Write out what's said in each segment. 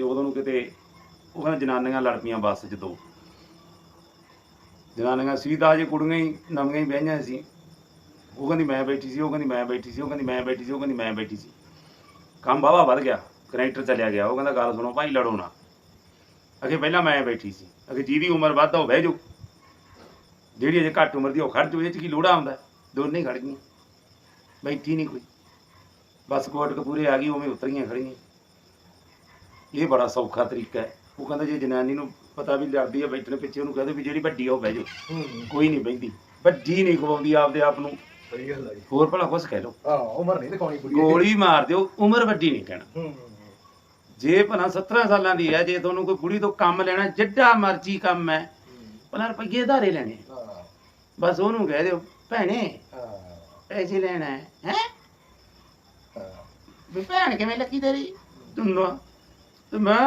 ਤੇ ਉਦੋਂ ਨੂੰ ਕਿਤੇ ਉਹ ਕਹਿੰਦਾ ਜਨਾਨੀਆਂ ਲੜ ਪਈਆਂ ਬੱਸ 'ਚ ਦੋ। ਜਨਾਨੀਆਂ ਸੀ ਜੇ ਕੁੜੀਆਂ ਹੀ ਨਵੀਆਂ ਹੀ ਬਹਿਆਂ ਸੀ। ਉਹ ਕਹਿੰਦੀ ਮੈਂ ਬੈਠੀ ਸੀ, ਉਹ ਕਹਿੰਦੀ ਮੈਂ ਬੈਠੀ ਸੀ, ਉਹ ਕਹਿੰਦੀ ਮੈਂ ਬੈਠੀ ਸੀ, ਉਹ ਕਹਿੰਦੀ ਮੈਂ ਬੈਠੀ ਸੀ। ਕੰਮ ਵਾਹਵਾ ਵੱਧ ਗਿਆ, ਕਨੈਕਟਰ ਚੱਲਿਆ ਗਿਆ, ਉਹ ਕਹਿੰਦਾ ਗੱਲ ਸੁਣੋ, ਭਾਈ ਲੜੋ ਨਾ। ਅਗੇ ਪਹਿਲਾਂ ਮੈਂ ਬੈਠੀ ਸੀ ਅਗੇ ਜਿਹਦੀ ਉਮਰ ਵੱਧ ਆ ਉਹ ਬਹਿ ਜਾਓ ਜਿਹੜੀ ਅਜੇ ਘੱਟ ਉਮਰ ਦੀ ਉਹ ਖੜ ਜਾਓ ਇਹ ਚ ਕੀ ਲੋੜਾ ਆਉਂਦਾ ਦੋਨੇ ਖੜ ਗਈਆਂ। ਬੈਠੀ ਨਹੀਂ ਕੋਈ। ਬਸ ਕੋਟ ਕਪੂਰੇ ਆ ਗਈ, ਉਵੇਂ ਉਤਰੀਆਂ ਖੜੀਆਂ। ਇਹ ਬੜਾ ਸੌਖਾ ਤਰੀਕਾ ਹੈ। ਉਹ ਕਹਿੰਦਾ ਜੇ ਜਨਾਨੀ ਨੂੰ ਪਤਾ ਵੀ ਲੜਦੀ ਹੈ ਬੈਠਣ ਪਿੱਛੇ ਉਹਨੂੰ ਕਹਦੇ ਵੀ ਜਿਹੜੀ ਵੱਡੀ ਆ ਉਹ ਬਹਿ ਜਾਓ। ਕੋਈ ਨਹੀਂ ਬਹਿੰਦੀ। ਵੱਡੀ ਨਹੀਂ ਖਵਾਉਂਦੀ ਆਪਦੇ ਆਪ ਨੂੰ। ਸਹੀ ਗੱਲ ਹੋਰ ਭਲਾ ਕੁਛ ਕਹਿ ਲਓ। ਹਾਂ ਉਮਰ ਨਹੀਂ ਦਿਖਾਉਣੀ ਕੁੜੀ ਗੋਲੀ ਮਾਰ ਦਿਓ ਉਮਰ ਵੱਡੀ ਨਹੀਂ ਕਹਿਣਾ। ਜੇ ਭਲਾ 17 ਸਾਲਾਂ ਦੀ ਹੈ ਜੇ ਤੁਹਾਨੂੰ ਕੋਈ ਕੁੜੀ ਤੋਂ ਕੰਮ ਲੈਣਾ ਜਿੱਡਾ ਮਰਜ਼ੀ ਕੰਮ ਹੈ ਭਲਾ ਰੁਪਈਏ ਧਾਰੇ ਲੈਣੇ। ਬਸ ਉਹਨੂੰ ਕਹਿ ਦਿਓ ਭੈਣੇ ਪੈਸੇ ਲੈਣਾ ਹੈ ਹੈ? ਵੀ ਭੈਣ ਕਿਵੇਂ ਲੱਗੀ ਤੇਰੀ? ਤੂੰ ਤੇ ਮੈਂ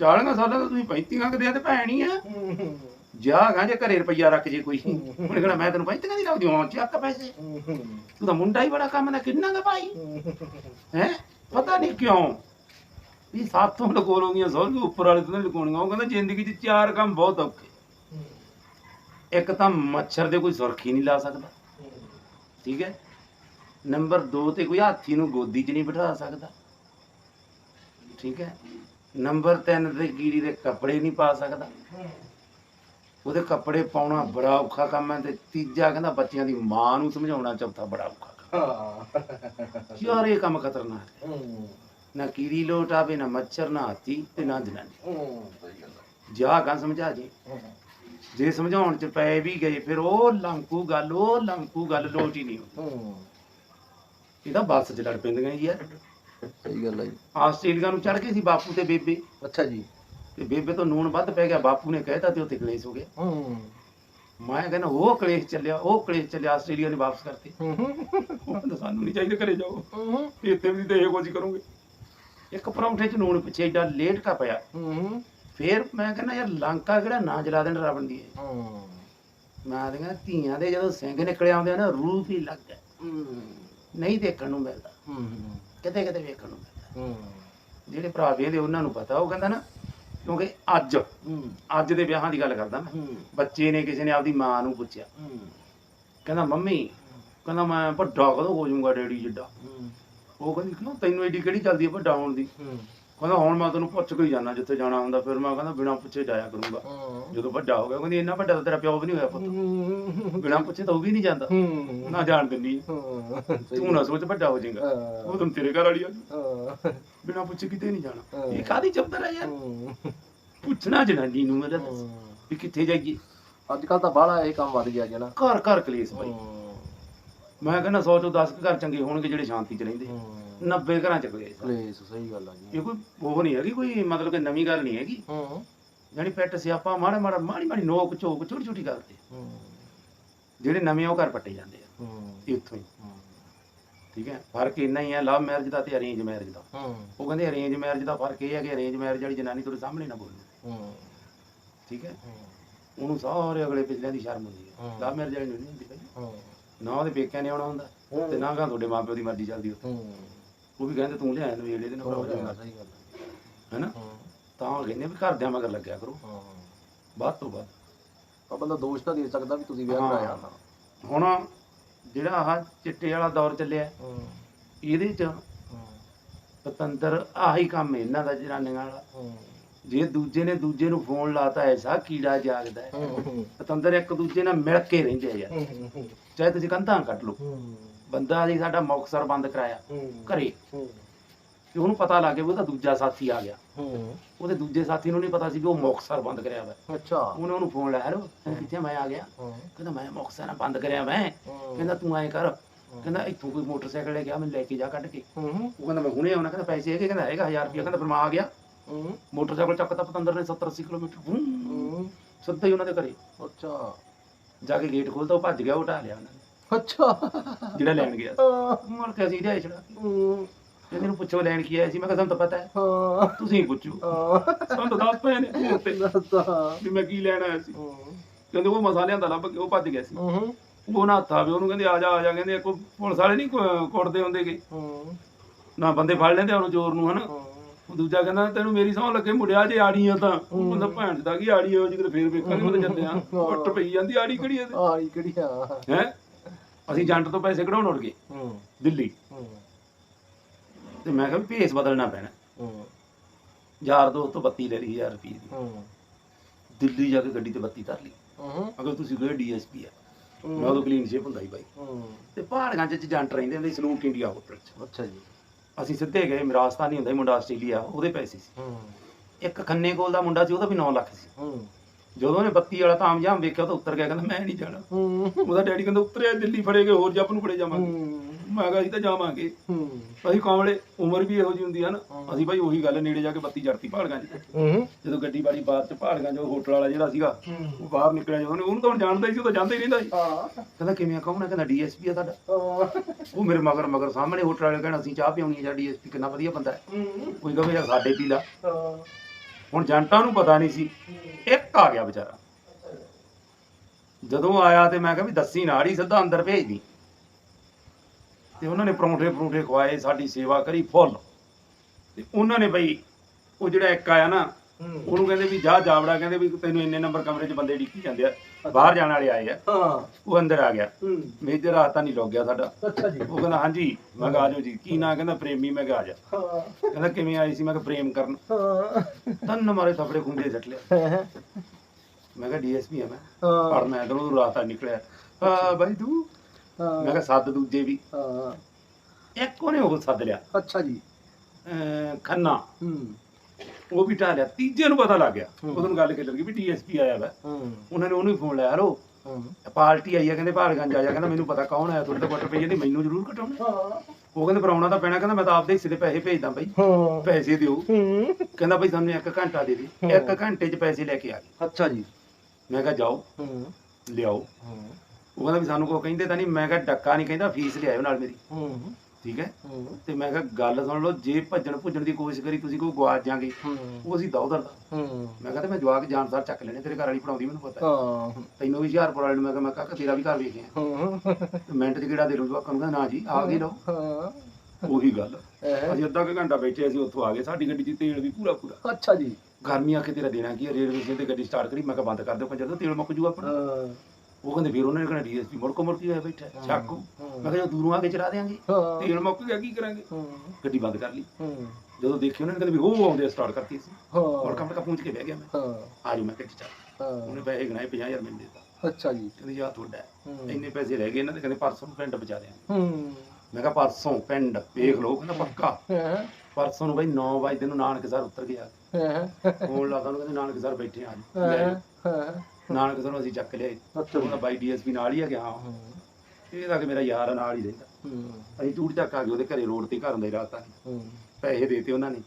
40 ਸਾਲਾਂ ਦਾ ਤੁਸੀਂ 35 ਕਦੇ ਤੇ ਭੈਣ ਹੀ ਆ। ਹੂੰ ਜੇ ਘਰੇ ਰੁਪਈਆ ਰੱਖ ਜੇ ਕੋਈ। ਉਹਨੇ ਕਹਣਾ ਮੈਂ ਤੈਨੂੰ 35 ਦੀ ਲੱਗਦੀ ਹਾਂ ਚੱਕ ਪੈਸੇ। ਤੂੰ ਤਾਂ ਮੁੰਡਾ ਹੀ ਬੜਾ ਕੰਮ ਦਾ ਕਿੰਨਾ ਦਾ ਭਾਈ? ਹੈ? ਪਤਾ ਨਹੀਂ ਕਿਉਂ? ਵੀ ਸਾਥੋਂ ਲਕੋ ਲੋਗੀਆਂ ਸੌਰ ਉੱਪਰ ਵਾਲੇ ਤੋਂ ਨਹੀਂ ਉਹ ਕਹਿੰਦਾ, ਜ਼ਿੰਦਗੀ 'ਚ ਚਾਰ ਕੰਮ ਬਹੁਤ ਔਖੇ। ਇੱਕ ਤਾਂ ਮੱਛਰ ਦੇ ਕੋਈ ਸੁਰਖੀ ਨਹੀਂ ਲਾ ਸਕਦਾ। ਠੀਕ ਹੈ? ਨੰਬਰ 2 ਤੇ ਕੋਈ ਹਾਥੀ ਨੂੰ ਗੋਦੀ 'ਚ ਨਹੀਂ ਬਿਠਾ ਸਕਦਾ। ਠੀਕ ਹੈ? ਨੰਬਰ 3 ਤੇ ਕੀੜੀ ਦੇ ਕੱਪੜੇ ਨਹੀਂ ਪਾ ਸਕਦਾ। ਉਹਦੇ ਕੱਪੜੇ ਪਾਉਣਾ ਬੜਾ ਔਖਾ ਕੰਮ ਹੈ ਤੇ ਤੀਜਾ ਕਹਿੰਦਾ ਬੱਚਿਆਂ ਦੀ ਮਾਂ ਨੂੰ ਸਮਝਾਉਣਾ ਚੌਥਾ ਬੜਾ ਔਖਾ ਕੰਮ। ਹਾਂ। ਯਾਰ ਇਹ ਕੰਮ ਖਤਰਨਾਕ ਹੈ। ਨਾ ਕੀੜੀ ਲੋਟ ਆਵੇ ਨਾ ਮੱਛਰ ਨਾ ਹਾਥੀ ਤੇ ਨਾ ਜਨਾਨੀ। ਜਾ ਗਾ ਸਮਝਾ ਜੀ। ਜੇ ਸਮਝਾਉਣ ਚ ਪਏ ਵੀ ਗਏ ਫਿਰ ਉਹ ਲੰਕੂ ਗੱਲ ਉਹ ਲੰਕੂ ਗੱਲ ਲੋਟ ਹੀ ਨਹੀਂ ਹੁੰਦੀ। ਹੂੰ। ਇਹ ਤਾਂ ਬੱਸ 'ਚ ਲੜ ਪੈਂਦੀਆਂ ਯਾਰ। ਸਹੀ ਗੱਲ ਆ ਜੀ। ਆਸਟ੍ਰੇਲੀਆ ਨੂੰ ਚੜ ਗਏ ਸੀ ਬਾਪੂ ਤੇ ਬੇਬੇ। ਅੱਛਾ ਜੀ। ਤੇ ਬੇਬੇ ਤੋਂ ਨੂਣ ਵੱਧ ਪੈ ਗਿਆ ਬਾਪੂ ਨੇ ਕਹਿਤਾ ਤੇ ਉੱਥੇ ਕਲੇਸ਼ ਹੋ ਗਿਆ। ਹੂੰ। ਮੈਂ ਕਹਿੰਦਾ ਉਹ ਕਲੇਸ਼ ਚੱਲਿਆ ਉਹ ਕਲੇਸ਼ ਚੱਲਿਆ ਆਸਟ੍ਰੇਲੀਆ ਨੇ ਵਾਪਸ ਕਰਤੇ। ਹੂੰ ਉਹ ਕਹਿੰਦਾ ਸਾਨੂੰ ਨਹੀਂ ਚਾਹੀਦਾ ਘਰੇ ਜਾਓ। ਹੂੰ ਇੱਥੇ ਵੀ ਤੇ ਇਹ ਕੁਝ ਕਰੋਗੇ। ਇੱਕ ਪਰੌਂਠੇ 'ਚ ਨੂਣ ਪਿੱਛੇ ਏਡਾ ਲੇਟ ਕਾ ਪਿਆ। ਹੂੰ ਫੇਰ ਮੈਂ ਕਹਿੰਦਾ ਯਾਰ ਲੰਕਾ ਕਿਹੜਾ ਨਾ ਜਲਾ ਦੇਣ ਰਾਵਣ ਦੀ। ਹੂੰ। ਮੈਂ ਕਹਿੰਦਾ ਧੀਆਂ ਦੇ ਜਦੋਂ ਸਿੰਘ ਨਿਕਲੇ ਆਉਂਦੇ ਆ ਨਾ ਰੂਪ ਹੀ ਲੱਗ ਗਿਆ। ਹੂੰ। ਨਹੀਂ ਦੇਖਣ ਨੂੰ ਮਿਲਦਾ। ਹੂੰ ਕਿਤੇ ਕਿਤੇ ਵੇਖਣ ਨੂੰ ਮਿਲਦਾ? ਹੂੰ। ਜਿਹੜੇ ਭਰਾ ਵੇਖਦੇ ਉਹਨਾਂ ਨੂੰ ਪਤਾ ਉਹ ਕਹਿੰਦਾ ਨਾ ਕਿਉਂਕਿ ਅੱਜ ਹੂੰ। ਅੱਜ ਦੇ ਵਿਆਹਾਂ ਦੀ ਗੱਲ ਕਰਦਾ ਮੈਂ। ਹੂੰ। ਬੱਚੇ ਨੇ ਕਿਸੇ ਨੇ ਆਪਦੀ ਮਾਂ ਨੂੰ ਪੁੱਛਿਆ। ਹੂੰ। ਕਹਿੰਦਾ ਮੰਮੀ ਕਹਿੰਦਾ ਮੈਂ ਵੱਡਾ ਕਦੋਂ ਹੋ ਜਾਊਂਗਾ ਡੈਡੀ ਜਿੱਡਾ? ਹੂੰ। ਉਹ ਕਹਿੰਦੀ ਕਿਉਂ ਤੈਨੂੰ ਏਡੀ ਕਿਹੜੀ ਚੱਲਦੀ ਹੈ ਵੱਡਾ ਹੋਣ ਦੀ? ਹੂੰ। ਕਹਿੰਦਾ ਹੁਣ ਮੈਂ ਤੈਨੂੰ ਪੁੱਛ ਕੇ ਹੀ ਜਾਣਾ ਜਿੱਥੇ ਜਾਣਾ ਹੁੰਦਾ ਫਿਰ ਮੈਂ ਕਹਿੰਦਾ ਬਿਨਾਂ ਪੁੱਛੇ ਜਾਇਆ ਕਰੂੰਗਾ। ਜਦੋਂ ਵੱਡਾ ਹੋ ਗਿਆ ਕਹਿੰਦੀ ਇੰਨਾ ਵੱਡਾ ਤਾਂ ਤੇਰਾ ਪਿਓ ਵੀ ਨਹੀਂ ਹੋਇਆ ਪੁੱਤ। ਬਿਨਾਂ ਪੁੱਛੇ ਤਾਂ ਉਹ ਵੀ ਨਹੀਂ ਜਾਂਦਾ। ਨਾ ਜਾਣ ਦਿੰਦੀ। ਤੂੰ ਨਾ ਸੋਚ ਵੱਡਾ ਹੋ ਜਾਏਗਾ। ਉਹ ਤੁਮ ਤੇਰੇ ਘਰ ਵਾਲੀ ਆ। ਬਿਨਾਂ ਪੁੱਛੇ ਕਿਤੇ ਨਹੀਂ ਜਾਣਾ। ਇਹ ਕਾਦੀ ਚੁੱਪਦਾ ਹੈ ਯਾਰ? ਪੁੱਛਣਾ ਜਨਾਨੀ ਨੂੰ ਮੇਰਾ ਵੀ ਕਿੱਥੇ ਜਾਈਏ? ਅੱਜ ਕੱਲ ਤਾਂ ਬਾਹਲਾ ਇਹ ਕੰਮ ਵੱਧ ਗਿਆ ਜੀ ਨਾ? ਘਰ ਘਰ ਕਲੇਸ਼ ਭਾਈ ਮੈਂ ਕਹਿੰਦਾ 100 ਚੋਂ 10 ਘਰ ਚੰਗੇ ਹੋਣਗੇ ਜਿਹੜੇ ਸ਼ਾਂਤੀ ਚ ਰਹਿੰਦੇ। 90 ਘਰਾਂ ਚ ਕਲੇਸ਼ ਆ। ਪਲੇਸ ਸਹੀ ਗੱਲ ਆ ਜੀ। ਇਹ ਕੋਈ ਉਹ ਨਹੀਂ ਹੈਗੀ ਕੋਈ ਮਤਲਬ ਕਿ ਨਵੀਂ ਗੱਲ ਨਹੀਂ ਹੈਗੀ। ਹੂੰ। ਜਾਨੀ ਪੈਟ ਸਿਆਪਾ ਮਾੜਾ ਮਾੜਾ ਮਾੜੀ ਮਾੜੀ ਨੋਕ ਝੋਕ ਛੋਟੀ ਛੋਟੀ ਗੱਲ ਤੇ। ਹੂੰ। ਜਿਹੜੇ ਨਵੇਂ ਆ ਉਹ ਘਰ ਪੱਟੇ ਜਾਂਦੇ ਆ। ਹੂੰ। ਇੱਥੋਂ ਹੀ। ਠੀਕ ਹੈ ਫ਼ਰਕ ਇੰਨਾ ਹੀ ਹੈ ਲਵ ਮੈਰਿਜ ਦਾ ਤੇ ਅਰੇਂਜ ਮੈਰਿਜ ਦਾ। ਹੂੰ। ਉਹ ਕਹਿੰਦੇ ਅਰੇਂਜ ਮੈਰਿਜ ਦਾ ਫ਼ਰਕ ਇਹ ਹੈ ਕਿ ਅਰੇਂਜ ਮੈਰਿਜ ਵਾਲੀ ਜਨਾਨੀ ਤੁਹਾਡੇ ਸਾਹਮਣੇ ਨਾ ਬੋਲੇ। ਹੂੰ। ਠੀਕ ਹੈ? ਉਹਨੂੰ ਸਾਰੇ ਅਗਲੇ ਪਿਛਲਿਆਂ ਦੀ ਸ਼ਰਮ ਹੁੰਦੀ ਹੈ। ਹੂੰ। ਲਵ ਮੈਰਿਜ ਵਾਲੀ ਨੂੰ ਨਹੀਂ ਹੁੰਦੀ ਭਾਈ। ਹੂੰ। ਨਾ ਉਹਦੇ ਪੇਕਿਆਂ ਨੇ ਆਉਣਾ ਹੁੰਦਾ ਤੇ ਨਾ ਗਾ ਤੁਹਾਡੇ ਮਾਪਿਓ ਦੀ ਮਰਜ਼ੀ ਚੱਲਦੀ ਉੱਥੇ। ਹੂੰ। ਉਹ ਵੀ ਕਹਿੰਦੇ ਤੂੰ ਲਿਆਇਆ ਨਵੇਲੇ ਇਹਦੇ ਨਾਲ ਭਰਾ ਹੋ ਜਾਊਗਾ ਸਹੀ ਗੱਲ ਹੈਨਾ? ਹੂੰ। ਤਾਂ ਕਹਿੰਦੇ ਵੀ ਘਰਦਿਆਂ ਮਗਰ ਲੱਗਿਆ ਕਰੋ। ਹੂੰ। ਵੱਧ ਤੋਂ ਵੱਧ। ਆ ਬੰਦਾ ਦੋਸ਼ ਤਾਂ ਦੇ ਸਕਦਾ ਵੀ ਤੁਸੀਂ ਵਿਆਹ ਕਰਾਇਆ ਨਾ। ਹੁਣ ਜਿਹੜਾ ਆਹ ਚਿੱਟੇ ਵਾਲਾ ਦੌਰ ਚੱਲਿਆ ਹੂੰ। ਇਹਦੇ ਚ ਹੂੰ। ਪਤੰਦਰ ਆਹੀ ਕੰਮ ਹੈ ਇਹਨਾਂ ਦਾ ਜਨਾਨੀਆਂ ਵਾਲਾ। ਹੂੰ। ਜੇ ਦੂਜੇ ਨੇ ਦੂਜੇ ਨੂੰ ਫੋਨ ਲਾਤਾ ਐਸਾ ਕੀੜਾ ਜਾਗਦਾ ਹੈ। ਹੂੰ। ਪਤੰਦਰ ਇੱਕ ਦੂਜੇ ਨਾਲ ਮਿਲ ਕੇ ਰਹਿੰਦੇ ਆ। ਯਾਰ ਹੂੰ। ਚਾਹੇ ਤੁਸੀਂ ਕੰਧਾਂ ਕੱਟ ਲਓ। ਹੂੰ। ਬੰਦਾ ਜੀ ਸਾਡਾ ਮੁਕਤਸਰ ਬੰਦ ਕਰਾਇਆ ਘਰੇ। ਤੇ ਉਹਨੂੰ ਪਤਾ ਲੱਗ ਗਿਆ ਵੀ ਉਹਦਾ ਦੂਜਾ ਸਾਥੀ ਆ ਗਿਆ। ਹੂੰ। ਉਹਦੇ ਦੂਜੇ ਸਾਥੀ ਨੂੰ ਨਹੀਂ ਪਤਾ ਸੀ ਵੀ ਉਹ ਮੁਕਤਸਰ ਬੰਦ ਕਰਿਆ ਵਾ। ਅੱਛਾ। ਉਹਨੇ ਉਹਨੂੰ ਫੋਨ ਲਾਇਆ ਰੋ ਕਿੱਥੇ? ਮੈਂ ਆ ਗਿਆ। ਕਹਿੰਦਾ ਮੈਂ ਮੁਕਤਸਰ ਬੰਦ ਕਰਿਆ ਮੈਂ ਕਹਿੰਦਾ ਤੂੰ ਐਂ ਕਰ। ਕਹਿੰਦਾ ਇੱਥੋਂ ਕੋਈ ਮੋਟਰਸਾਈਕਲ ਲੈ ਗਿਆ ਮੈਨੂੰ ਲੈ ਕੇ ਜਾ ਕੱਢ ਕੇ। ਹੂੰ ਉਹ ਕਹਿੰਦਾ ਮੈਂ ਹੁਣੇ ਆਉਣਾ। ਕਹਿੰਦਾ ਪੈਸੇ ਹੈਗੇ? ਕਹਿੰਦਾ ਹੈਗਾ 1000 ਰੁਪਇਆ। ਕਹਿੰਦਾ ਫਿਰ ਮੈਂ ਆ ਗਿਆ। ਹੂੰ। ਮੋਟਰਸਾਈਕਲ ਚੱਕਤਾ ਪਤੰਦਰ ਨੇ 70 80 ਕਿਲੋਮੀਟਰ। ਸਿੱਧਾ ਹੀ ਉਹਨਾਂ ਦੇ ਘਰੇ। ਅੱਛਾ। ਜਾ ਕੇ ਗੇਟ ਖੋਲਦਾ ਉਹ ਭੱਜ ਗਿਆ ਉਹ ਢਾ ਲਿਆ ਉਹਨਾਂ ਅੱਛਾ। ਜਿਹੜਾ ਲੈਣ ਗਿਆ। ਮੁੜ ਕੇ ਅਸੀਂ ਲਿਆਏ ਛੜਾ ਕਹਿੰਦੇ ਨੂੰ ਪੁੱਛੋ ਲੈਣ ਕੀ ਆਇਆ ਸੀ। ਮੈਂ ਕਿਹਾ ਤੁਹਾਨੂੰ ਤਾਂ ਪਤਾ ਹੈ। ਹਾਂ। ਤੁਸੀਂ ਪੁੱਛੋ। ਹਾਂ। ਸਾਨੂੰ ਤਾਂ ਦੱਸ ਪਏ ਨੇ ਫੋਨ ਤੇ। ਦੱਸਦਾ ਵੀ ਮੈਂ ਕੀ ਲੈਣ ਆਇਆ ਸੀ। ਕਹਿੰਦੇ ਉਹ ਮਸਾ ਲਿਆਂਦਾ ਲੱਭ ਕੇ ਉਹ ਭੱਜ ਗਿਆ ਸੀ। ਹੂੰ ਉਹ ਨਾ ਹੱਥਾ ਵੀ ਉਹਨੂੰ ਕਹਿੰਦੇ ਆ ਜਾ ਆ ਜਾ। ਕਹਿੰਦੇ ਕੋ ਪੁਲਿਸ ਵਾਲੇ ਨਹੀਂ ਕੁੱਟਦੇ ਹੁੰਦੇਗੇ ਹੂੰ। ਨਾ ਬੰਦੇ ਫੜ ਲੈਂਦੇ ਉਹਨੂੰ ਚੋਰ ਨੂੰ ਹਨਾ। ਉਹ ਦੂਜਾ ਕਹਿੰਦਾ ਤੈਨੂੰ ਮੇਰੀ ਸੌਂ ਲੱਗੇ ਮੁੜਿਆ ਜੇ ਆੜੀ ਆ ਤਾਂ। ਬੰਦਾ ਭੈਣ ਦਾ ਕੀ ਆੜੀ ਹੋ ਜੀ ਕਿਤੇ ਫੇਰ ਵੇਖਾਂਗੇ ਮੈਂ ਜਾਂਦੇ ਆ ਉੱਟ ਪਈ ਜਾਂਦੀ ਆੜੀ ਕਿਹੜੀ ਆ ਇਹ ਕਿਹੜੀ ਆ? ਹੈ? ਅਸੀਂ ਜੰਟ ਤੋਂ ਪੈਸੇ ਕਢਾਉਣ ਉੱਡ ਗਏ। ਹੂੰ। ਦਿੱਲੀ। ਹੂੰ। ਤੇ ਮੈਂ ਕਿਹਾ ਵੀ ਭੇਸ ਬਦਲਣਾ ਪੈਣਾ। ਹੂੰ। ਯਾਰ ਦੋਸਤ ਤੋਂ ਬੱਤੀ ਲੈ ਲਈ 1000 ਰੁਪਏ ਦੀ। ਹੂੰ। ਦਿੱਲੀ ਜਾ ਕੇ ਗੱਡੀ ਤੇ ਬੱਤੀ ਧਰ ਲਈ। ਹੂੰ। ਅਗਰ ਤੁਸੀਂ ਗਏ ਡੀਐਸਪੀ ਆ। ਮੈਂ ਉਦੋਂ ਕਲੀਨ ਸ਼ੇਪ ਹੁੰਦਾ ਸੀ ਬਾਈ। ਹੂੰ। ਤੇ ਪਹਾੜਾਂ 'ਚ ਜੰਟ ਰਹਿੰਦੇ ਹੁੰਦੇ ਸਲੂਕ ਇੰਡੀਆ ਹੋਟਲ 'ਚ। ਅੱਛਾ ਜੀ। ਅਸੀਂ ਸਿੱਧੇ ਗਏ ਮਰਾਸਤਾਨੀ ਹੁੰਦਾ ਸੀ ਮੁੰਡਾ ਆਸਟ੍ਰੇਲੀਆ ਉਹਦੇ ਪੈਸੇ ਸੀ। ਹੂੰ। ਇੱਕ ਖੰਨੇ ਕੋਲ ਦਾ ਮੁੰਡਾ ਸੀ ਉਹਦਾ ਵੀ 9 ਲੱਖ ਸੀ। ਹੂੰ। ਜਦੋਂ ਉਹਨੇ ਬੱਤੀ ਵਾਲਾ ਤਾਮਝਾਮ ਵੇਖਿਆ ਤਾਂ ਉੱਤਰ ਗਿਆ, ਕਹਿੰਦਾ ਮੈਂ ਨਹੀਂ ਜਾਣਾ। ਹੂੰ ਉਹਦਾ ਡੈਡੀ ਕਹਿੰਦਾ ਉੱਤਰਿਆ ਦਿੱਲੀ ਫੜੇਗੇ ਹੋਰ ਜੱਪ ਨੂੰ ਫੜੇ ਜਾਵਾਂਗੇ। ਮੈਂ ਕਿਹਾ ਅਸੀਂ ਤਾਂ ਜਾਵਾਂਗੇ। ਹੂੰ ਅਸੀਂ ਕੌਮਲੇ, ਉਮਰ ਵੀ ਇਹੋ ਜਿਹੀ ਹੁੰਦੀ ਆ ਨਾ, ਅਸੀਂ ਭਾਈ ਉਹੀ ਗੱਲ ਨੇੜੇ ਜਾ ਕੇ ਬੱਤੀ ਜੜਤੀ ਪਹਾੜਾਂ 'ਚ ਹੂੰ ਜਦੋਂ ਗੱਡੀ ਵਾਲੀ ਬਾਹਰ 'ਚ ਪਹਾੜਾਂ 'ਚ ਉਹ ਹੋਟਲ ਵਾਲਾ ਜਿਹੜਾ ਸੀਗਾ, ਉਹ ਬਾਹਰ ਨਿਕਲਿਆ ਜਦੋਂ ਉਹਨੂੰ ਤਾਂ ਹੁਣ ਜਾਣਦਾ ਹੀ ਸੀ, ਉਹ ਤਾਂ ਜਾਂਦਾ ਹੀ ਰਹਿੰਦਾ ਸੀ। ਹਾਂ ਕਹਿੰਦਾ ਕਿਵੇਂ ਆ, ਕੌਣ ਆ? ਕਹਿੰਦਾ ਡੀਐਸਪੀ ਆ ਸਾਡਾ ਉਹ ਮੇਰੇ ਮਗਰ ਮਗਰ ਸਾਹਮਣੇ ਹੋਟਲ ਵਾਲੇ ਕਹਿਣਾ, ਅਸੀਂ ਚਾਹ ਪਿਆਉਣੀ ਆ ਜਾਂ ਡੀਐਸਪੀ, ਕਿੰਨਾ ਵਧੀਆ ਬੰਦਾ ਹੈ। ਕੋਈ ਕਹੇ, ਯਾਰ ਸਾਡੇ ਪੀ ਲਾ। ਹੁਣ ਜੰਟਾਂ ਨੂੰ ਪਤਾ ਨਹੀਂ ਸੀ, ਇੱਕ ਆ ਗਿਆ ਵਿਚਾਰਾ। ਜਦੋਂ ਆਇਆ ਤੇ ਮੈਂ ਕਿਹਾ ਵੀ ਦੱਸੀ ਨਾਲ ਸਿੱਧਾ ਅੰਦਰ ਭੇਜ ਦੀ। ਤੇ ਉਹਨਾਂ ਨੇ ਪਰੌਂਠੇ ਪਰੌਂਠੇ ਖਵਾਏ, ਸਾਡੀ ਸੇਵਾ ਕਰੀ ਫੁੱਲ। ਤੇ ਉਹਨਾਂ ਨੇ ਬਈ, ਉਹ ਜਿਹੜਾ ਇੱਕ ਆਇਆ ਨਾ ਉਹਨੂੰ ਕਹਿੰਦੇ ਵੀ ਜਾ ਜਾਵੜਾ ਕਹਿੰਦੇ ਵੀ ਤੈਨੂੰ ਇੰਨੇ ਨੰਬਰ ਕਮਰੇ 'ਚ ਬੰਦੇ ਡਿੱਕੀ ਜਾਂਦੇ ਆ। ਬਾਹਰ ਜਾਣ ਵਾਲੇ ਆਏ ਆ। ਹਾਂ। ਉਹ ਅੰਦਰ ਆ ਗਿਆ। ਮੇਜਰ ਰਾਤਾ ਨਹੀਂ ਲੱਗ ਗਿਆ ਸਾਡਾ। ਅੱਛਾ ਜੀ। ਉਹ ਕਹਿੰਦਾ ਹਾਂਜੀ ਮੈਂ ਕਿਹਾ ਆਜੋ ਜੀ। ਕੀ ਨਾਂ ਕਹਿੰਦਾ? ਪ੍ਰੇਮੀ ਮੈਂ ਕਿਹਾ ਆ ਜਾ। ਹਾਂ। ਕਹਿੰਦਾ ਕਿਵੇਂ ਆਈ ਸੀ? ਮੈਂ ਕਿਹਾ ਪ੍ਰੇਮ ਕਰਨ। ਹਾਂ। ਤੰਨ ਮਾਰੇ ਥਪੜੇ ਖੁੰਡੇ ਸੱਟ ਲਿਆ ਮੈਂ ਕਿਹਾ ਡੀਐਸਪੀ ਆ ਮੈਂ। ਹਾਂ। ਪੜਨਾ ਇਧਰੋਂ ਰਾਤਾ ਨਿਕਲਿਆ। ਆ ਬਾਈ ਤੂੰ? ਮੈਂ ਕਿਹਾ ਸੱਦ ਦੂਜੇ ਵੀ। ਹਾਂ। ਇੱਕ ਉਹਨੇ ਉਹ ਸੱਦ ਲਿਆ। ਅੱਛਾ ਜੀ। ਖੰਨਾ। ਹੂੰ। ਉਹ ਵੀ ਢਾ ਲਿਆ। ਤੀਜੇ ਨੂੰ ਪਤਾ ਲੱਗ ਗਿਆ। ਹੂੰ। ਉਹਨੂੰ ਗੱਲ ਖੇਲਣ ਗਈ ਵੀ ਡੀਐਸਪੀ ਆਇਆ ਵਾ। ਉਹਨਾਂ ਨੇ ਉਹਨੂੰ ਫੋਨ ਲਾਇਆ ਰੋ ਪਾਰਟੀ ਆਈ ਆ ਕਹਿੰਦੇ ਪਹਾੜਗੰਜ ਆ ਜਾ। ਕਹਿੰਦਾ ਮੈਨੂੰ ਪਤਾ ਕੌਣ ਆਇਆ ਤੁਹਾਡੇ ਵੱਟ ਪਈ ਜਾਂਦੀ ਮੈਨੂੰ ਜ਼ਰੂਰ ਕਟਾਉਣਾ ਉਹ ਕਹਿੰਦੇ ਪਰ ਆਉਣਾ ਤਾਂ ਪੈਣਾ। ਕਹਿੰਦਾ ਮੈਂ ਤਾਂ ਆਪਦੇ ਹਿੱਸੇ ਦੇ ਪੈਸੇ ਭੇਜਦਾ ਬਾਈ। ਪੈਸੇ ਦਿਓ। ਕਹਿੰਦਾ ਬਈ ਸਾਨੂੰ ਇੱਕ ਘੰਟਾ ਦੇ ਦੇ। ਇੱਕ ਘੰਟੇ 'ਚ ਪੈਸੇ ਲੈ ਕੇ ਆ ਗਏ। ਅੱਛਾ ਜੀ। ਮੈਂ ਕਿਹਾ ਜਾਓ। ਲਿਆਓ। ਉਹ ਕਹਿੰਦਾ ਵੀ ਸਾਨੂੰ ਕੋ ਕਹਿੰਦੇ ਤਾਂ ਨਹੀਂ। ਮੈਂ ਕਿਹਾ ਡੱਕਾ ਨਹੀਂ ਕਹਿੰਦਾ ਫੀਸ ਲਿਆਇਓ ਨਾਲ ਮੇਰੀ। ਠੀਕ ਹੈ? ਤੇ ਮੈਂ ਕਿਹਾ ਗੱਲ ਸੁਣ ਲਓ ਜੇ ਭੱਜਣ ਭੁੱਜਣ ਦੀ ਕੋਸ਼ਿਸ਼ ਕਰੀ ਤੁਸੀਂ ਕੋਈ ਗਵਾਚ ਜਾਗੇ। ਉਹ ਅਸੀਂ ਦੌਦਰ ਦਾ ਹੂੰ। ਮੈਂ ਕਿਹਾ ਤੇ ਮੈਂ ਜਵਾਕ ਜਾਨਸਾਰ ਚੱਕ ਲੈਣੇ ਤੇਰੇ ਘਰ ਵਾਲੀ ਪੜਾਉਂਦੀ ਮੈਨੂੰ ਪਤਾ। ਹੈ। ਤੈਨੂੰ ਵੀ ਹੁਸ਼ਿਆਰਪੁਰ ਵਾਲੇ ਨੂੰ ਮੈਂ ਕਿਹਾ ਮੈਂ ਕਾਕਾ ਤੇਰਾ ਵੀ ਘਰ ਵੇਖਿਆ ਹੂੰ। ਤੇ ਮਿੰਟ 'ਚ ਕਿਹੜਾ ਦੇ ਲੂ ਜਵਾਕਾਂ ਨੂੰ ਕਹਿੰਦਾ ਨਾ ਜੀ ਆ ਗਏ ਲਓ ਹਾਂ। ਉਹੀ ਗੱਲ। ਅਸੀਂ ਅੱਧਾ ਕੁ ਘੰਟਾ ਬੈਠੇ ਅਸੀਂ ਉੱਥੋਂ ਆ ਗਏ। ਸਾਡੀ ਗੱਡੀ 'ਚ ਤੇਲ ਵੀ ਪੂਰਾ ਪੂਰਾ। ਅੱਛਾ ਜੀ। ਗਰਮੀ ਆ ਕੇ ਤੇਰਾ ਦੇਣਾ ਕੀ ਰੇਲਵੇ ਸਟੇਸ਼ਨ ਤੇ ਗੱਡੀ ਸਟਾਰਟ ਕਰੀ ਮੈਂ ਕਿਹਾ ਬੰਦ ਕਰ ਦਿਓ ਪੰਜਾ ਤੇਲ ਮੁੱਕ ਜੂਗਾ ਆਪਣਾ। ਉਹ ਕਹਿੰਦੇ ਫਿਰ ਉਹਨਾਂ ਨੇ ਕਹਿਣਾ ਡੀਐਸਪੀ ਮੁੜਕੋ ਮੁੜਕੀ ਹੋਇਆ ਬੈਠਾ ਹਾਂ। ਮੈਂ ਕਿਹਾ ਦੂਰੋਂ ਆ ਕੇ ਚਲਾ ਦੇਾਂਗੇ ਤੇਲ ਮੁੱਕ ਗਿਆ ਕੀ ਕਰਾਂਗੇ? ਗੱਡੀ ਬੰਦ ਕਰ ਲਈ। ਜਦੋਂ ਦੇਖੀ ਉਹਨਾਂ ਨੇ ਕਹਿੰਦੇ ਵੀ ਉਹ ਆਉਂਦੇ ਸਟਾਰਟ ਕਰਤੀ ਸੀ ਔਰ ਹਾਂ ਕੰਮ ਟਕਾ ਪਹੁੰਚ ਕੇ ਬਹਿ ਗਿਆ ਮੈਂ। ਹਾਂ। ਆਜੋ ਮੈਂ ਕਿਹਾ ਚੱਲ। ਉਹਨੇ ਪੈਸੇ ਗਣਾਏ 50000 ਮੈਨੂੰ ਦੇਤਾ। ਅੱਛਾ ਜੀ। ਕਹਿੰਦੇ ਯਾ ਤੁਹਾਡਾ ਇੰਨੇ ਪੈਸੇ ਰਹਿ ਗਏ ਇਹਨਾਂ ਦੇ ਕਹਿੰਦੇ ਪਰਸੋਂ ਪਿੰਡ ਬਚਾ ਹੂੰ। ਮੈਂ ਕਿਹਾ ਪਰਸੋਂ ਪਿੰਡ ਵੇਖ ਲਓ ਕਹਿੰਦਾ ਪੱਕਾ। ਪਰਸੋਂ ਨੂੰ ਬਈ 9 ਵਜੇ ਨੂੰ ਨਾਨਕ ਸਰ ਉੱਤਰ ਗਿਆ। ਹਾਂ। ਫੋਨ ਲਾਤਾ ਉਹਨੂੰ ਕਹਿੰਦੇ ਨਾਨਕ ਸਰ ਬੈਠੇ ਆ ਜੀ। ਹਾਂ। ਨਾਨਕ ਸਰ ਅਸੀਂ ਚੱਕ ਲਿਆਏ। ਅੱਛਾ ਉਹਦਾ ਬਾਈ ਡੀਐਸਪੀ ਨਾਲ ਹੀ ਆ ਗਿਆ। ਹਾਂ। ਇਹ ਤਾਂ ਕਿ ਮੇਰਾ ਯਾਰ ਆ, ਨਾਲ ਹੀ ਰਹਿੰਦਾ। ਅਸੀਂ ਟੂੜ ਚੱਕ ਆ ਗਏ ਉਹਦੇ ਘਰੇ ਰੋਡ ਤੇ ਘਰ ਹੁੰਦਾ ਹੀ ਰਾਤਾਂ ਪੈਸੇ ਦੇਤੇ ਉਹਨਾਂ ਨੇ।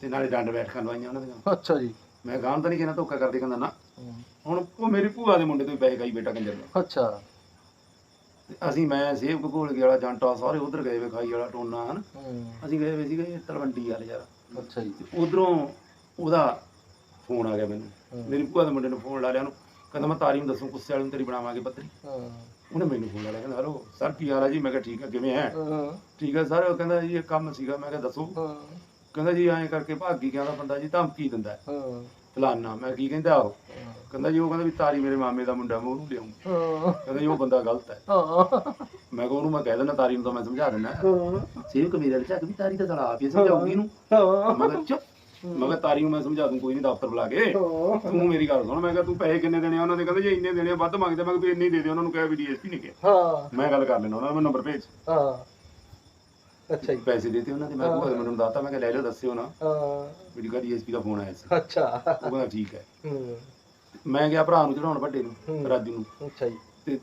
ਤੇ ਨਾਲੇ ਡੰਡ ਬੈਠਕਾਂ ਲਵਾਈਆਂ ਉਹਨਾਂ ਦੀਆਂ। ਅੱਛਾ ਜੀ। ਮੈਂ ਗਾਂ ਤਾਂ ਨਹੀਂ ਕਿਹਾ ਧੋਖਾ ਕਰਦੇ ਕਹਿੰਦਾ ਨਾ। ਹੁਣ ਉਹ ਮੇਰੀ ਭੂਆ ਦੇ ਮੁੰਡੇ ਤੋਂ ਹੀ ਪੈਸੇ ਖਾਈ ਬੇਟਾ ਕੰਜਰ ਦਾ। ਅੱਛਾ। ਤੇ ਅਸੀਂ ਮੈਂ ਸੇਵ ਘੋਲ ਵਾਲਾ ਜਾਂਟਾ ਸਾਰੇ ਉਧਰ ਗਏ ਵੇ ਖਾਈ ਵਾਲਾ ਟੋਨਾ ਹਨ? ਅਸੀਂ ਗਏ ਵੇ ਸੀਗੇ ਤਲਵੰਡੀ ਵਾਲੇ ਯਾਰ। ਅੱਛਾ ਜੀ। ਉਧਰੋਂ ਉਹਦਾ ਫੋਨ ਆ ਗਿਆ ਮੈਨੂੰ। ਮੇਰੀ ਭੂਆ ਦੇ ਮੁੰਡੇ ਨੂੰ ਫੋਨ ਲਾ ਲਿਆ ਉਹਨੂੰ। ਕਹਿੰਦਾ ਮੈਂ ਤਾਰੀ ਨੂੰ ਦੱਸੂ ਗੁੱਸੇ ਵਾਲੇ ਨੂੰ ਤੇਰੀ ਬਣਾਵਾਂਗੇ ਪੱਤਰੀ। ਹਾਂ। ਉਹਨੇ ਮੈਨੂੰ ਫੋਨ ਲਾ ਲਿਆ ਕਹਿੰਦਾ ਹਲੋ ਸਰ ਕੀ ਹਾਲ ਹੈ ਜੀ? ਮੈਂ ਕਿਹਾ ਠੀਕ ਹੈ ਕਿਵੇਂ ਹੈ ਹਾਂ। ਠੀਕ ਹੈ ਸਰ ਉਹ ਕਹਿੰਦਾ ਜੀ ਇਹ ਕੰਮ ਸੀਗਾ। ਮੈਂ ਕਿਹਾ ਦੱਸੋ? ਹਾਂ। ਕਹਿੰਦਾ ਜੀ ਐਂ ਕਰਕੇ ਭਾਗੀ ਕਹਿੰਦਾ ਬੰਦਾ ਜੀ ਧਮਕੀ ਦਿੰਦਾ ਹੈ। ਫਲਾਨਾ ਮੈਂ ਕੀ ਕਹਿੰਦਾ ਉਹ? ਕਹਿੰਦਾ ਜੀ ਉਹ ਕਹਿੰਦਾ ਵੀ ਤਾਰੀ ਮੇਰੇ ਮਾਮੇ ਦਾ ਮੁੰਡਾ ਮੈਂ ਉਹਨੂੰ ਲਿਆਉਂ ਹਾਂ। ਕਹਿੰਦਾ ਜੀ ਉਹ ਬੰਦਾ ਗਲਤ ਹੈ। ਹਾਂ। ਮੈਂ ਕਿਹਾ ਉਹਨੂੰ ਮੈਂ ਕਹਿ ਦਿੰਦਾ ਤਾਰੀ ਨੂੰ ਤਾਂ ਮੈਂ ਸਮਝਾ ਦਿੰਦਾ। ਹਾਂ। ਸੇਵ ਕਬੀਰ ਵਾਲੇ ਝੱਕ ਵੀ ਤਾਰੀ ਤਾਂ ਸਾਲਾ ਆਪ ਹੀ ਸਮਝਾਉਗੀ ਹਾਂ। ਮੈਂ ਕਿਹਾ ਚੁੱਪ। ਮੈਂ ਕਿਹਾ ਤਾਰੀ ਨੂੰ ਮੈਂ ਸਮਝਾ ਦੂੰ ਕੋਈ ਨਹੀਂ ਦਫ਼ਤਰ ਬੁਲਾ ਕੇ। ਤੂੰ ਮੇਰੀ ਗੱਲ ਸੁਣ ਮੈਂ ਕਿਹਾ ਤੂੰ ਪੈਸੇ ਕਿੰਨੇ ਦੇਣੇ ਆ? ਉਹਨਾਂ ਨੇ ਕਹਿੰਦੇ ਜੇ ਇੰਨੇ ਦੇਣੇ ਆ ਵੱਧ ਮੰਗਦੇ ਮੈਂ ਕਿਹਾ ਵੀ ਇੰਨੇ ਹੀ ਦੇ ਦੇ। ਉਹਨਾਂ ਨੂੰ ਕਹਿ ਵੀ ਡੀਐਸਪੀ ਨੇ ਕਿਹਾ। ਹਾਂ। ਮੈਂ ਗੱਲ ਕਰ ਲੈਣਾ ਉਹਨਾਂ ਦਾ ਨੰਬਰ ਭੇਜ। ਹਾਂ। ਅੱਛਾ ਜੀ। ਪੈਸੇ ਦੇਤੇ ਉਹਨਾਂ ਦੇ ਮੈਂ ਭੂਆ ਦੇ ਮੁੰਡੇ ਨੂੰ ਦੱਸਤਾ ਮੈਂ ਕਿਹਾ ਲੈ ਲਿਓ ਦੱਸਿਓ ਨਾ। ਹਾਂ। ਵੀ ਕਾ ਡੀਐਸਪੀ ਦਾ ਫੋਨ ਆਇਆ ਸੀ। ਅੱਛਾ। ਉਹ ਕਹਿੰਦਾ ਠੀਕ ਹੈ। ਹੂੰ। ਮੈਂ ਗਿਆ ਭਰਾ ਨੂੰ ਚੜਾਉਣ ਵੱਡੇ ਹੂੰ। ਨੂੰ ਰਾਜੂ ਨੂੰ। ਅੱਛਾ ਜੀ। ਤੇ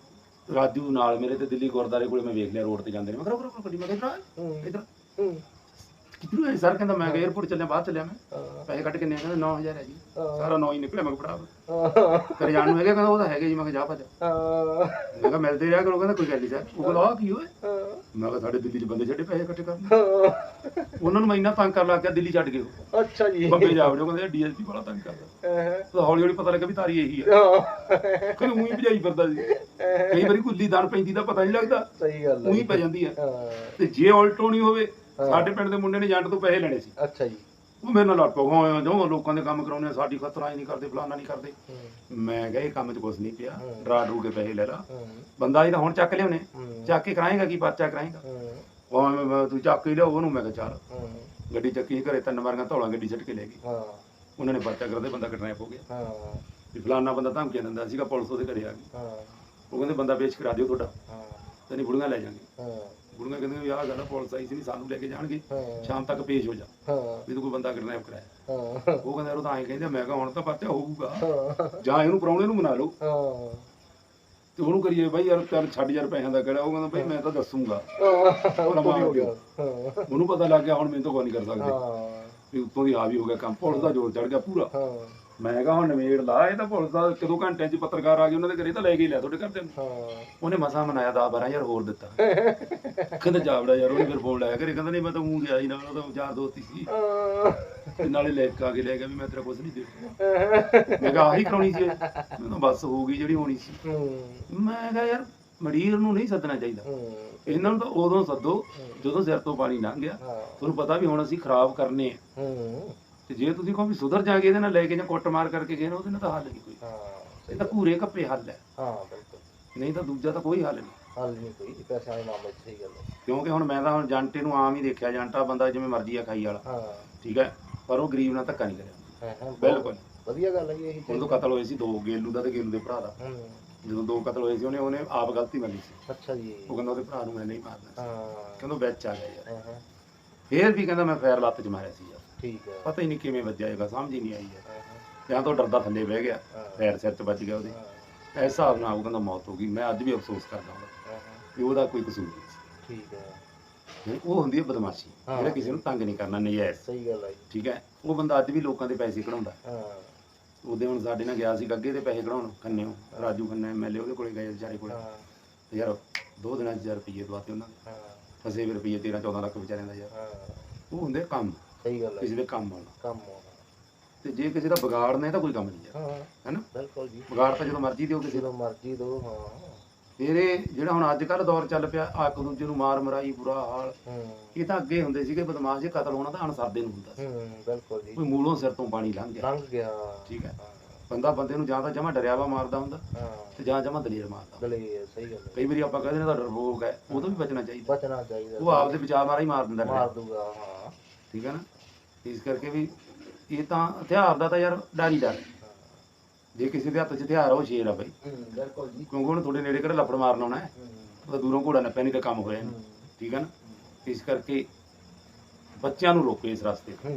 ਰਾਜੂ ਨਾਲ ਮੇਰੇ ਤੇ ਦਿੱਲੀ ਗੁਰਦਾਰੇ ਕੋਲੇ ਮੈਂ ਵੇਖ ਲਿਆ ਰੋਡ ਤੇ ਜਾਂਦੇ ਨੇ। ਮੈਂ ਕਿਹਾ ਰੁਕੋ ਗੱਡੀ ਮੈਂ ਕਿਹਾ ਭਰਾ ਹੂੰ। ਇਧਰ। ਹੂੰ। ਆਏ ਸਰ ਕਹਿੰਦਾ ਮੈਂ 에어ਪੋਰਟ ਚੱਲਿਆ ਬਾਅਦ ਚੱਲਿਆ ਮੈਂ। ਪੈਸੇ ਕੱਢ ਕਿੰਨੇ ਆ? ਕਹਿੰਦਾ 9000 ਹੈ ਜੀ। ਸਾਰਾ 9 ਹੀ ਨਿਕਲਿਆ ਮੈਂ ਕਿਹਾ ਭਰਾ ਕਰ ਜਾਣ ਨੂੰ ਹੈਗਾ ਕਹਿੰਦਾ ਉਹ ਤਾਂ ਹੈਗਾ ਜੀ ਮੈਂ ਕਿਹਾ ਜਾ ਭੱਜ। ਮੈਂ ਕਿਹਾ ਮਿਲਦੇ ਰਿਹਾ ਕਰੋ ਕਹਿੰਦਾ ਕੋਈ ਗੱਲ ਨਹੀਂ ਸਰ। ਉਹ ਕਹਿੰਦਾ ਆਹ ਕੀ ਹੋਏ ਮੈਂ ਕਿਹਾ ਸਾਡੇ ਦਿੱਲੀ 'ਚ ਬੰਦੇ ਛੱਡੇ ਪੈਸੇ ਇਕੱਠੇ ਕਰਨ? ਉਹਨਾਂ ਨੂੰ ਮੈਂ ਇੰਨਾ ਤੰਗ ਕਰ ਲੱਗ ਗਿਆ ਦਿੱਲੀ ਛੱਡ ਕੇ ਉਹ। ਅੱਛਾ ਜੀ। ਬੰਬੇ ਜਾ ਵੜਿਓ ਕਹਿੰਦੇ ਡੀਐਸਪੀ ਵਾਲਾ ਤੰਗ ਕਰਦਾ। ਹਾਂ। ਤਾਂ ਹੌਲੀ ਹੌਲੀ ਪਤਾ ਲੱਗਾ ਵੀ ਤਾਰੀ ਇਹੀ ਹੈ ਹਾਂ। ਕਹਿੰਦੇ ਉਹੀ ਭਜਾਈ ਫਿਰਦਾ ਸੀ। ਕਈ ਵਾਰੀ ਗੁੱਲੀ ਦਾਣ ਪੈਂਦੀ ਦਾ ਪਤਾ ਨਹੀਂ ਲੱਗਦਾ। ਸਹੀ ਗੱਲ ਹੈ ਉਹੀ ਪੈ ਜਾਂਦੀ ਹਾਂ। ਤੇ ਜੇ ਉਲਟੋ ਨਹੀਂ ਹੋਵੇ। ਸਾਡੇ ਪਿੰਡ ਦੇ ਮੁੰਡੇ ਨੇ ਏਜੰਟ ਤੋਂ ਪੈਸੇ ਲੈਣੇ ਸੀ। ਅੱਛਾ ਜੀ। ਉਹ ਮੇਰੇ ਨਾਲ ਲੜ ਪਊ। ਹਾਂ ਜੋ ਲੋਕਾਂ ਦੇ ਕੰਮ ਕਰਾਉਣੇ ਆ, ਸਾਡੀ ਖਤਰਾ ਹੀ ਨਹੀਂ ਕਰਦੇ ਫਲਾਨਾ ਨਹੀਂ ਕਰਦੇ। ਮੈਂ ਕਿਹਾ ਇਹ ਕੰਮ 'ਚ ਕੁਝ ਨਹੀਂ ਪਿਆ। ਡਰਾ ਡਰੂ ਕੇ ਪੈਸੇ ਲੈ ਲਾ। ਬੰਦਾ ਇਹਦਾ ਹੁਣ ਚੱਕ ਲਿਆਉਣੇ। ਚੱਕ ਕੇ ਕਰਾਏਗਾ ਕੀ ਪਰਚਾ ਕਰਾਏਗਾ? ਉਹ ਐਵੇਂ ਮੈਂ- ਤੂੰ ਚੱਕ ਹੀ ਲਿਆ ਉਹਨੂੰ ਮੈਂ ਕਿਹਾ ਚੱਲ। ਗੱਡੀ ਚੱਕੀ ਘਰੇ ਤਿੰਨ ਵਾਰੀਆਂ ਧੌਲਾ ਗੱਡੀ ਛੱਡ ਕੇ ਲੈ ਗਈ ਹਾਂ। ਉਹਨਾਂ ਨੇ ਪਰਚਾ ਕਰਦੇ ਬੰਦਾ ਕਿਡਨੈਪ ਹੋ ਗਿਆ ਹਾਂ। ਵੀ ਫਲਾਨਾ ਬੰਦਾ ਧਮਕੀਆਂ ਦਿੰਦਾ ਸੀਗਾ ਪੁਲਿਸ ਉਹਦੇ ਘਰੇ ਆ ਗਈ। ਹਾਂ। ਉਹ ਕਹਿੰਦੇ ਬੰਦਾ ਪੇਸ਼ ਕਰਾ ਦਿਓ ਤੁਹਾਡਾ। ਹਾਂ। ਤੇ ਨਹੀਂ ਬੁੜੀਆਂ ਲੈ ਜਾਣਗੇ ਬੁੜੀਆਂ ਕਹਿੰਦੇ ਵੀ ਆਹ ਗੱਲ ਆ, ਪੁਲਿਸ ਆਈ ਸੀ ਨਹੀਂ ਸਾਨੂੰ ਲੈ ਕੇ ਜਾਣਗੇ ਹਾਂ। ਸ਼ਾਮ ਤੱਕ ਪੇਸ਼ ਹੋ ਜਾ। ਹਾਂ। ਵੀ ਤੂੰ ਕੋਈ ਬੰਦਾ ਕਿਡਨੈਪ ਕਰਾਇਆ ਹਾਂ। ਉਹ ਕਹਿੰਦਾ ਉਹ ਤਾਂ ਐਂ ਕਹਿੰਦੇ ਮੈਂ ਕਿਹਾ ਹੁਣ ਤਾਂ ਪਰਚਾ ਹੋਊਗਾ। ਜਾਂ ਇਹਨੂੰ ਪਰਾਉਣੇ ਨੂੰ ਮਨਾ ਲਓ। ਹਾਂ। ਤੇ ਉਹਨੂੰ ਕਰੀਏ ਬਾਈ ਯਾਰ ਚੱਲ ਛੱਡ ਯਾਰ ਪੈਸਿਆਂ ਦਾ ਕਿਹੜਾ। ਉਹ ਕਹਿੰਦਾ ਬਾਈ ਮੈਂ ਤਾਂ ਦੱਸੂਗਾ। ਉਹ ਹੋ ਗਿਆ। ਹਾਂ ਉਹਨੂੰ ਪਤਾ ਲੱਗ ਗਿਆ ਹੁਣ ਮੈਨੂੰ ਤਾਂ ਕੋਈ ਨਹੀਂ ਕਰ ਸਕਦੇ। ਹਾਂ। ਵੀ ਉੱਤੋਂ ਦੀ ਹਾਵੀ ਹੋ ਗਿਆ ਕੰਮ ਪੁਲਿਸ ਦਾ ਜ਼ੋਰ ਚੜ ਗਿਆ ਪੂਰਾ। ਹਾਂ। ਮੈਂ ਕਿਹਾ ਹੁਣ ਨਵੇੜ ਲਾ ਇਹ ਤਾਂ ਪੁਲਿਸ ਦਾ ਕਦੋਂ ਘੰਟਿਆਂ 'ਚ ਪੱਤਰਕਾਰ ਆ ਗਏ ਉਹਨਾਂ ਦੇ ਘਰੇ ਤਾਂ ਲੈ ਕੇ ਹੀ ਲਿਆ ਤੁਹਾਡੇ ਘਰ ਦੇ ਨੂੰ। ਹਾਂ। ਉਹਨੇ ਮਸਾ ਮਨਾਇਆ 10 12000 ਹੋਰ ਦਿੱਤਾ। ਕਹਿੰਦਾ ਜਾਵੜਾ ਯਾਰ ਉਹਨੇ ਫਿਰ ਫੋਨ ਲਾਇਆ ਘਰੇ ਕਹਿੰਦਾ ਨਹੀਂ ਮੈਂ ਤਾਂ ਊਂ ਗਿਆ ਸੀ ਨਾਲ ਉਹਦਾ ਯਾਰ ਦੋਸਤ ਹੀ। ਸੀ ਤੇ ਨਾਲੇ ਲੈ ਕੇ ਆ ਕੇ ਲੈ ਗਿਆ ਵੀ ਮੈਂ ਤੇਰਾ ਕੁਝ ਨਹੀਂ ਦੇ ਮੈਂ ਕਿਹਾ ਆਹੀ ਕਰਾਉਣੀ ਸੀ। ਇਹ। ਮੈਂ ਤਾਂ ਬਸ ਹੋ ਗਈ ਜਿਹੜੀ ਹੋਣੀ ਸੀ। ਮੈਂ ਕਿਹਾ ਯਾਰ ਮਰੀਰ ਨੂੰ ਨਹੀਂ ਸੱਦਣਾ ਚਾਹੀਦਾ। ਇਹਨਾਂ ਨੂੰ ਤਾਂ ਉਦੋਂ ਸੱਦੋ ਜਦੋਂ ਸਿਰ ਤੋਂ ਪਾਣੀ ਲੰਘ ਗਿਆ। ਤੁਹਾਨੂੰ ਪਤਾ ਵੀ ਹੁਣ ਅਸੀਂ ਖਰਾਬ ਕਰਨੇ ਆ। ਹੂੰ। ਤੇ ਜੇ ਤੁਸੀਂ ਕਹੋ ਵੀ ਸੁਧਰ ਜਾਗੇ ਇਹਦੇ ਨਾਲ ਲੈ ਕੇ ਜਾਂ ਕੁੱਟ ਮਾਰ ਕਰਕੇ ਗਏ ਨਾ ਉਹਦੇ ਨਾਲ ਤਾਂ ਹੱਲ ਨਹੀਂ ਕੋਈ। ਹਾਂ। ਇਹ ਤਾਂ ਪੂਰੇ ਕੱਪੇ ਹੱਲ ਹੈ। ਹਾਂ ਬਿਲਕੁਲ। ਨਹੀਂ ਤਾਂ ਦੂਜਾ ਤਾਂ ਕੋਈ ਹੱਲ ਨਹੀਂ। ਹੱਲ ਨਹੀਂ ਕੋਈ ਪੈਸਿਆਂ ਦੇ ਮਾਮਲੇ 'ਚ ਸਹੀ ਗੱਲ ਹੈ। ਕਿਉਂਕਿ ਹੁਣ ਮੈਂ ਤਾਂ ਹੁਣ ਜਾਂਟੇ ਨੂੰ ਆਮ ਹੀ ਦੇਖਿਆ ਜਾਂਟਾ ਬੰਦਾ ਜਿਵੇਂ ਮਰਜ਼ੀ ਆ ਖਾਈ ਵਾਲਾ। ਹਾਂ। ਠੀਕ ਹੈ? ਪਰ ਉਹ ਗਰੀਬ ਨਾਲ ਧੱਕਾ ਨਹੀਂ ਕਰਿਆ। ਹਾਂ, ਬਿਲਕੁਲ। ਵਧੀਆ ਗੱਲ ਹੈ ਜੀ ਇਹੀ ਤੋਂ ਕਤਲ ਹੋਏ ਸੀ ਦੋ ਗੇਲੂ ਦਾ ਤੇ ਗੇਲੂ ਦੇ ਭਰਾ ਦਾ। ਹੂੰ। ਜਦੋਂ ਦੋ ਕਤਲ ਹੋਏ ਸੀ ਉਹਨੇ ਉਹਨੇ ਆਪ ਗਲਤੀ ਮੰਨੀ ਸੀ। ਅੱਛਾ ਜੀ। ਉਹ ਕਹਿੰਦਾ ਉਹਦੇ ਭਰਾ ਨੂੰ ਮੈਂ ਨਹੀਂ ਮਾਰਨਾ ਹਾਂ। ਕਹਿੰਦਾ ਵਿੱਚ ਆ ਗਿਆ ਯਾਰ। ਹਾਂ ਹਾਂ। ਫੇਰ ਵੀ ਕਹਿੰਦਾ ਮੈਂ ਫੈਰ ਲੱਤ 'ਚ ਮਾਰਿਆ ਸੀ ਯਾਰ। ਠੀਕ ਹੈ ਪਤਾ ਹੀ ਨਹੀਂ ਕਿਵੇਂ ਵੱਜਿਆ ਹੈਗਾ ਸਮਝ ਹੀ ਨਹੀਂ ਆਈ ਹਾਂ। ਜਾਂ ਤਾਂ ਉਹ ਡਰਦਾ ਥੱਲੇ ਬਹਿ ਗਿਆ ਫੈਰ ਸਿਰ 'ਚ ਵੱਜ ਗਿਆ ਉਹਦੇ। ਇਸ ਹਿਸਾਬ ਨਾਲ ਉਹ ਕਹਿੰਦਾ ਮੌਤ ਹੋ ਗਈ। ਮੈਂ ਅੱਜ ਵੀ ਅਫਸੋਸ ਕਰਦਾ ਹਾਂ ਕਿ ਉਹਦਾ ਕੋਈ ਕਸੂਰ ਨਹੀਂ ਸੀ। ਠੀਕ ਹੈ ਉਹ ਹੁੰਦੀ ਹੈ ਬਦਮਾਸ਼ੀ। ਜਿਹੜਾ ਕਿਸੇ ਨੂੰ ਤੰਗ ਨਹੀਂ ਕਰਨਾ ਨਜਾਇਜ਼। ਸਹੀ ਗੱਲ ਹੈ ਠੀਕ ਹੈ? ਉਹ ਬੰਦਾ ਅੱਜ ਵੀ ਲੋਕਾਂ ਦੇ ਪੈਸੇ ਕਢਾਉਂਦਾ। ਹਾਂ। ਉਹਦੇ ਹੁਣ ਸਾਡੇ ਨਾਲ ਗਿਆ ਸੀ ਗੱਗੇ ਦੇ ਪੈਸੇ ਕਢਾਉਣ। ਖੰਨੇੋਂ ਰਾਜੂ ਖੰਨਾ ਐਮਐਲਏ ਉਹਦੇ ਕੋਲੇ ਗਏ ਵਿਚਾਰੇ ਕੋਲੇ। ਯਾਰ ਦੋ ਦਿਨਾਂ 'ਚ ਹਜ਼ਾਰ ਰੁਪਏ ਦਵਾਤੇ ਉਹਨਾਂ ਨੇ ਹਾਂ। ਫਸੇ ਵੀ ਰੁਪਏ 13 14 ਲੱਖ ਵਿਚਾਰਿਆਂ ਦਾ ਯਾਰ। ਉਹ ਹੁੰਦੇ ਕੰਮ। ਸਹੀ ਗੱਲ ਹੈ ਕਿਸੇ ਦੇ ਕੰਮ ਆਉਣਾ। ਕੰਮ ਹੋਣਾ ਤੇ ਜੇ ਕਿਸੇ ਦਾ ਵਿਗਾੜਨਾ ਇਹ ਤਾਂ ਕੋਈ ਕੰਮ ਨਹੀਂ ਯਾਰ ਹਾਂ ਹੈਨਾ? ਬਿਲਕੁਲ ਜੀ। ਵਿਗਾੜ ਤਾਂ ਜਦੋਂ ਮਰਜ਼ੀ ਦਿਓ ਕਿਸੇ ਦਾ ਜਦੋਂ ਮਰਜ਼ੀ ਦੋ ਹਾਂ। ਫਿਰ ਇਹ ਜਿਹੜਾ ਹੁਣ ਅੱਜ ਕੱਲ ਦੌਰ ਚੱਲ ਪਿਆ ਆ ਇੱਕ ਦੂਜੇ ਨੂੰ ਮਾਰ ਮਰਾਈ ਬੁਰਾ ਹਾਲ। ਹੂੰ। ਇਹ ਤਾਂ ਅੱਗੇ ਹੁੰਦੇ ਸੀਗੇ ਬਦਮਾਸ਼ ਜੇ ਕਤਲ ਹੋਣਾ ਤਾਂ ਅਣਸਰਦੇ ਨੂੰ ਹੁੰਦਾ ਸੀ। ਹੂੰ ਬਿਲਕੁਲ ਜੀ। ਕੋਈ ਮੂਲੋਂ ਸਿਰ ਤੋਂ ਪਾਣੀ ਲੰਘ ਗਿਆ। ਲੰਘ ਗਿਆ। ਠੀਕ ਹੈ। ਹਾਂ। ਬੰਦਾ ਬੰਦੇ ਨੂੰ ਜਾਂ ਤਾਂ ਜਮਾ ਡਰਿਆ ਵਾ ਮਾਰਦਾ ਹੁੰਦਾ ਹਾਂ। ਤੇ ਜਾਂ ਜਮਾ ਦਲੇਰ ਮਾਰਦਾ ਗਲੇ ਸਹੀ ਗੱਲ ਹੈ। ਕਈ ਵਾਰੀ ਆਪਾਂ ਕਹਿੰਦੇ ਨੇ ਤਾਂ ਡਰਪੋਕ ਹੈ ਉਹ ਤੋਂ ਵੀ ਬਚਣਾ ਚਾਹੀਦਾ। ਬਚਣਾ ਚਾਹੀਦਾ। ਉਹ ਆਪਦੇ ਵਿਚਾਰ ਮਾਰਾ ਹੀ ਮਾਰ ਦਿੰਦਾ ਡਰ। ਮਾਰ ਦੂਗਾ ਹਾਂ। ਠੀਕ ਹੈ ਨਾ? ਇਸ ਕਰਕੇ ਵੀ ਇਹ ਤਾਂ ਹਥਿਆਰ ਦਾ ਤਾਂ ਯਾਰ ਡਰ ਡਰ। ਜੇ ਕਿਸੇ ਦੇ ਹੱਥ 'ਚ ਹਥਿਆਰ ਆ ਉਹ ਸ਼ੇਰ ਆ ਬਈ। ਬਿਲਕੁਲ ਜੀ। ਕਿਉਂਕਿ ਉਹਨੂੰ ਤੁਹਾਡੇ ਨੇੜੇ ਕਿਹੜਾ ਲੱਫੜ ਮਾਰਨ ਆਉਣਾ ਹੈ? ਉਹ ਤਾਂ ਦੂਰੋਂ ਘੋੜਾ ਨੱਪਿਆ ਨਹੀਂ ਤਾਂ ਕੰਮ ਹੋਇਆ ਨਹੀਂ ਠੀਕ ਹੈ ਨਾ? ਇਸ ਕਰਕੇ ਬੱਚਿਆਂ ਨੂੰ ਰੋਕੋ ਇਸ ਰਸਤੇ। ਤੋਂ।